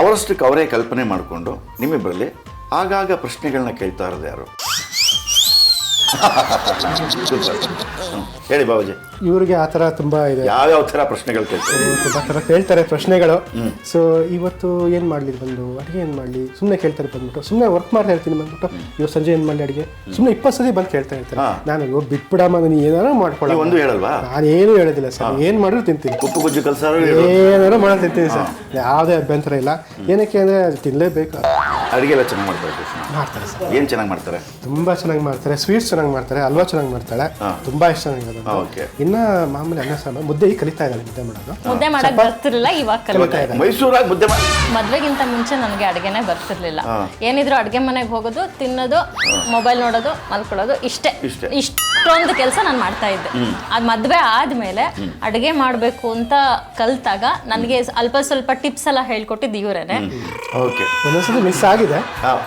ಅವರಷ್ಟಕ್ಕೆ ಅವರೇ ಕಲ್ಪನೆ ಮಾಡಿಕೊಂಡು ನಿಮ್ಮಿಬ್ಬರಲ್ಲಿ ಆಗಾಗ ಪ್ರಶ್ನೆಗಳನ್ನ ಕೇಳ್ತಾ ಇರೋದು ಯಾರು. ಹೇಳಿ ಬಾಬಾಜಿ. ಇವರಿಗೆ ಆ ಥರ ತುಂಬ ಇದೆ. ಯಾವ್ಯಾವ ಥರ ಪ್ರಶ್ನೆಗಳು ಕೇಳ್ತಾರೆ? ತುಂಬ ಥರ ಕೇಳ್ತಾರೆ ಪ್ರಶ್ನೆಗಳು. ಸೊ ಇವತ್ತು ಏನು ಮಾಡಲಿ ಬಂದು? ಅಡುಗೆ ಏನು ಮಾಡಲಿ? ಸುಮ್ಮನೆ ಕೇಳ್ತಾರೆ ಬಂದ್ಬಿಟ್ಟು. ಸುಮ್ಮನೆ ವರ್ಕ್ ಮಾಡ್ತಾ ಇರ್ತೀನಿ ಬಂದ್ಬಿಟ್ಟು. ಇವತ್ತು ಸಂಜೆ ಏನು ಮಾಡಲಿ ಅಡುಗೆ? ಸುಮ್ಮನೆ ಇಪ್ಪತ್ತು ಸತಿ ಬಂದು ಕೇಳ್ತಾ ಇರ್ತಾರೆ. ಹಾ. ನಾನು ಇವಾಗ ಬಿಟ್ಬಿಡಮ್ಮ ನಾನು ಏನಾರು ಮಾಡ್ಕೊಳ್ಳಿ ಒಂದು ಹೇಳಲ್ವಾ? ನಾನೇನು ಹೇಳೋದಿಲ್ಲ ಸರ್. ಏನು ಮಾಡಿದ್ರು ತಿಂತೀನಿ. ಉಪ್ಪು ಗುಜ್ಜು ಕಲ್ಸಾರು ಏನಾರು ಮಾಡಿ ತಿಂತೀನಿ ಸರ್. ಯಾವುದೇ ಅಭ್ಯಂತರ ಇಲ್ಲ. ಏನಕ್ಕೆ ಅಂದರೆ ಅದು ತಿನ್ನಲೇಬೇಕು ಅಡುಗೆ ಎಲ್ಲ ಚೆನ್ನಾಗಿ ಮಾಡ್ತಾರೆ ಕೃಷ್ಣ ಮಾಡ್ತಾರೆ ಸರ್. ಏನು ಚೆನ್ನಾಗಿ ಮಾಡ್ತಾರೆ? ತುಂಬ ಚೆನ್ನಾಗಿ ಮಾಡ್ತಾರೆ ಸ್ವೀಟ್ಸ್ ಚೆನ್ನಾಗಿ ಮಾಡ್ತಾರೆ ಹಲ್ವಾ ಚೆನ್ನಾಗಿ ಮಾಡ್ತಾಳೆ ತುಂಬಾ ಇಷ್ಟ ನನಗೆ ಅದು. ಓಕೆ. ಇನ್ನ ಮಾಮೂಲಿ ಅನ್ನ ಸಾಂಬಾರ್ ಮುದ್ದೆ ಈಗ ಕಲಿತಾ ಇದ್ದಾಳೆ ಮುದ್ದೆ ಮಾಡೋದು. ಮುದ್ದೆ ಮಾಡಕ್ ಬರ್ತಿರ್ಲಿಲ್ಲ ಇವಾಗ ಕಲಿತಾ ಮೈಸೂರಾಗ ಮುದ್ದೆ ಮಾಡಿ ಮದ್ವೆಗಿಂತ ಮುಂಚೆ ನನಗೆ ಅಡುಗೆನೇ ಬರ್ತಿರ್ಲಿಲ್ಲ. ಏನಿದ್ರು ಅಡುಗೆ ಮನೆಗೆ ಹೋಗೋದು ತಿನ್ನೋದು ಮೊಬೈಲ್ ನೋಡೋದು ಮಲ್ಕೊಳ್ಳೋದು ಇಷ್ಟೇ. ಇಷ್ಟೇ. ಇಷ್ಟೊಂದು ಕೆಲಸ ನಾನು ಮಾಡ್ತಾ ಇದ್ದೆ. ಅದು ಮದುವೆ ಆದ್ಮೇಲೆ ಅಡುಗೆ ಮಾಡಬೇಕು ಅಂತ ಕಲ್ತಾಗ ನನಗೆ ಅಲ್ಪ ಸ್ವಲ್ಪ ಟಿಪ್ಸ್ ಎಲ್ಲ ಹೇಳ್ಕೊಟ್ಟಿದ್ದು ಇವರೇನೆ. ಓಕೆ ಒಂದೊಂದ್ಸತಿ ಮಿಸ್ ಆಗಿದೆ.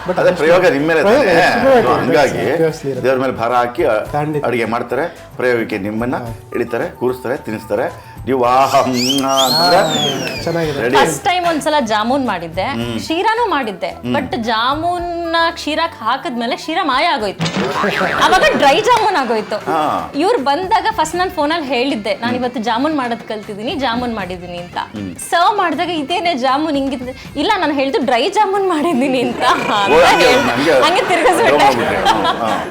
ಬಟ್ ಅದೇ ಪ್ರಯೋಗ ನಿಮ್ಮ ಮೇಲೆ ಪ್ರಯೋಗ ತಾನೇ? ಎಷ್ಟು ಅದು ಹಂಗಾಗಿ ಇರುತ್ತೆ. ದೇವ್ರ ಮೇಲೆ ಭಾರ ಹಾಕಿ ಖಂಡಿತ. ಅಡುಗೆ ಮಾಡ್ತಾರೆ ಪ್ರಯೋಗಕ್ಕೆ ನಿಮ್ಮನ್ನ ಇಳಿತಾರೆ ಕೂರಿಸ್ತಾರೆ ತಿನ್ನಿಸ್ತಾರೆ. ನೀವು ಅಂತಂದ್ರೆ ಚೆನ್ನಾಗಿದೆ. ರೆಡಿ ಫಸ್ಟ್ ಟೈಮ್ ಒಂದ್ಸಲ ಜಾಮೂನ್ ಮಾಡಿದ್ದೆ. ಶೀರಾನು ಮಾಡಿದ್ದೆ. ಬಟ್ ಜಾಮೂನ್ ಕ್ಷೀರಕ್ ಹಾಕಿದ್ಮೇಲೆ ಶೀರ ಮಾಯ ಆಗೋಯ್ತು. ಅವಾಗ ಡ್ರೈ ಜಾಮೂನ್ ಆಗೋಯ್ತು. ಇವ್ರು ಬಂದಾಗ ಫಸ್ಟ್ ನಾನು ಅಲ್ಲಿ ಹೇಳಿದ್ದೆ ನಾನು ಇವತ್ತು ಜಾಮೂನ್ ಮಾಡೋದ್ ಕಲ್ತಿದ್ದೀನಿ ಜಾಮೂನ್ ಮಾಡಿದ್ದೀನಿ ಅಂತ. ಸರ್ವ್ ಮಾಡಿದಾಗ ಇದೇನೆ ಜಾಮೂನ್ ಹಿಂಗ ಇಲ್ಲ ನಾನು ಹೇಳಿದ್ದು ಡ್ರೈ ಜಾಮೂನ್ ಮಾಡಿದ್ದೀನಿ ಅಂತ ಓ, ಹಂಗೆ, ಹೇಳ್ದೆ. ಹಂಗೆ. ಹಂಗೆ ತಿರ್ಗಿಸ್ಬಿಟ್ಟೆ. ಹ್ಮ್.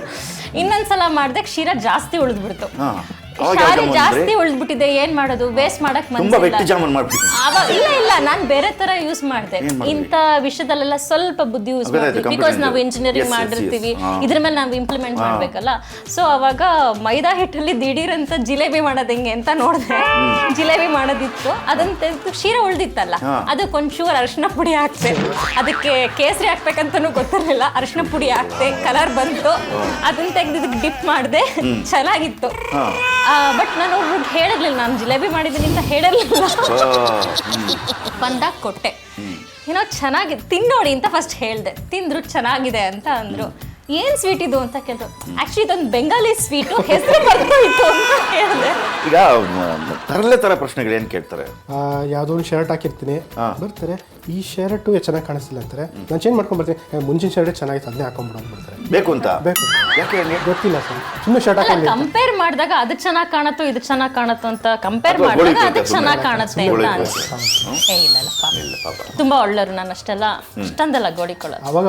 ಇನ್ನೊಂದ್ಸಲ ಮಾಡಿದೆ ಕ್ಷೀರ ಜಾಸ್ತಿ ಉಳಿದ್ಬಿಡ್ತು. ಹಾ. ಅವಾಗ ಯಾವ ಶಾರಿ ಜಾಮೂನ್ ಜಾಸ್ತಿ ಅಂದ್ರೆ? ಉಳಿದ್ಬಿಟ್ಟಿದೆ ಏನ್ ಮಾಡೋದು? ವೇಸ್ಟ್ ಮಾಡಕ್ ತುಂಬಾ ಮನ್ಸಿಲ್ಲ. ವೆಟ್ಟಿ ಜಾಮೂನ್ ಮಾಡ್ಬಿಟ್ಟು ಆವಾಗ ಇಲ್ಲ ಇಲ್ಲ ನಾನು ಬೇರೆ ತರ ಯೂಸ್ ಮಾಡಿದೆ. ಏನ್ ಮಾಡಿದ್ರಿ? ಇಂಥ ವಿಷಯದಲ್ಲೆಲ್ಲ ಸ್ವಲ್ಪ ಬುದ್ಧಿ ಯೂಸ್ ಗೊತ್ತಾಯ್ತು, ಮಾಡ್ತೀವಿ computer ಬಿಕಾಸ್ ನಾವು. ಇಂಜಿನಿಯರಿಂಗ್ Yes, ಮಾಡಿರ್ತೀವಿ yes. ಹಾ. ಇದ್ರ ಮೇಲೆ ನಾವು ಇಂಪ್ಲಿಮೆಂಟ್ ಮಾಡ್ಬೇಕಲ್ಲ. ಸೊ ಅವಾಗ ಮೈದಾ ಹಿಟ್ಟಲ್ಲಿ ದಿಢೀರ್ ಅಂತ ಜಿಲೇಬಿ ಮಾಡೋದು ಹೆಂಗೆ ಅಂತ ನೋಡಿದೆ. ಜಿಲೇಬಿ ಮಾಡೋದಿತ್ತು. ಅದನ್ನ ತೆಗ್ದು ಕ್ಷೀರ ಉಳ್ದಿತ್ತಲ್ಲ. ಅದಕ್ಕೆ ಒಂಚೂರು ಅರಿಶಿನ ಪುಡಿ ಹಾಕ್ತೆ ಅದಕ್ಕೆ ಕೇಸರಿ ಹಾಕ್ಬೇಕಂತನೂ ಗೊತ್ತಿರಲಿಲ್ಲ. ಅರಿಶಿನ ಪುಡಿ ಹಾಕ್ತೆ ಕಲರ್ ಬಂತು. ಅದನ್ನ ತೆಗೆದು ಡಿಪ್ ಮಾಡಿದೆ. ಚೆನ್ನಾಗಿತ್ತು. ಬಟ್ ನಾನು ಅವ್ರಿಗೆ ಹೇಳಿರ್ಲಿಲ್ಲ ನಾನು ಜಿಲೇಬಿ ಮಾಡಿದ್ದೀನಿ ಅಂತ ಹೇಳಿರ್ಲಿಲ್ಲ. ಬಂದಾಗ ಕೊಟ್ಟೆ. ಏನೋ ಚೆನ್ನಾಗಿದೆ ತಿನ್ನೋಡಿ ಅಂತ ಫಸ್ಟ್ ಹೇಳಿದೆ. ತಿಂದ್ರು ಚೆನ್ನಾಗಿದೆ ಅಂತ ಅಂದ್ರು. ಏನ್ ಸ್ವೀಟ್ ಇದು ಅಂತ ಕೇಳಿದ್ರು ಆಕ್ಚುಲಿ ಇದೊಂದು ಬೆಂಗಾಲಿ ಸ್ವೀಟು ಹೆಸರು ಬರ್ತಾಯಿತ್ತು ಅಂತ ಹೇಳಿದೆ ಈಗ ತರಲೆ ತರ ಪ್ರಶ್ನೆಗಳು ಏನ್ ಕೇಳ್ತಾರೆ? ಆ, ಯಾವುದೋ ಒಂದು ಶರ್ಟ್ ಹಾಕಿರ್ತೀನಿ. ಬರ್ತಾರೆ. ಈ ಶರ್ಟು ಚೆನ್ನಾಗಿ ಕಾಣಿಸ್ತಿಲ್ಲ ಅಂತಾರೆ. ನಾನು ಚೇಂಜ್ ಮಾಡ್ಕೊಂಡ್ ಬರ್ತೀನಿ ಮುಂಚಿನ ಶರ್ಟ್ ಚೆನ್ನಾಗಿತ್ತು ಅದನ್ನೇ ಹಾಕೊಂಡ್ಬಿಡು ಅಂದ್ಬಿಡ್ತಾರೆ ಬೇಕು ಅಂತ? ಬೇಕು. ಯಾಕೆ ಗೊತ್ತಿಲ್ಲ ಸರ್. ಸುಮ್ಮನೆ ಶರ್ಟ್ ಹಾಕೊಂಡು ಕಂಪೇರ್ ಮಾಡಿದಾಗ ಅದು ಚೆನ್ನಾಗಿ ಕಾಣತ್ತೋ ಇದು ಚೆನ್ನಾಗಿ ಕಾಣತ್ತೋ ಅಂತ ಕಂಪೇರ್ ಮಾಡಿದಾಗ ಅದು ಚೆನ್ನಾಗಿ. ಕಾಣುತ್ತೆ ಅಂತ. ಅನ್ಸುತ್ತೆ. ಏ ಇಲ್ಲ ತುಂಬಾ ಒಳ್ಳೆಯರು ನಾನು ಅಷ್ಟೆಲ್ಲ ಅಷ್ಟೊಂದೆಲ್ಲ ಗೋಡಿಕೊಳ್ಳೋದು. ಅವಾಗ.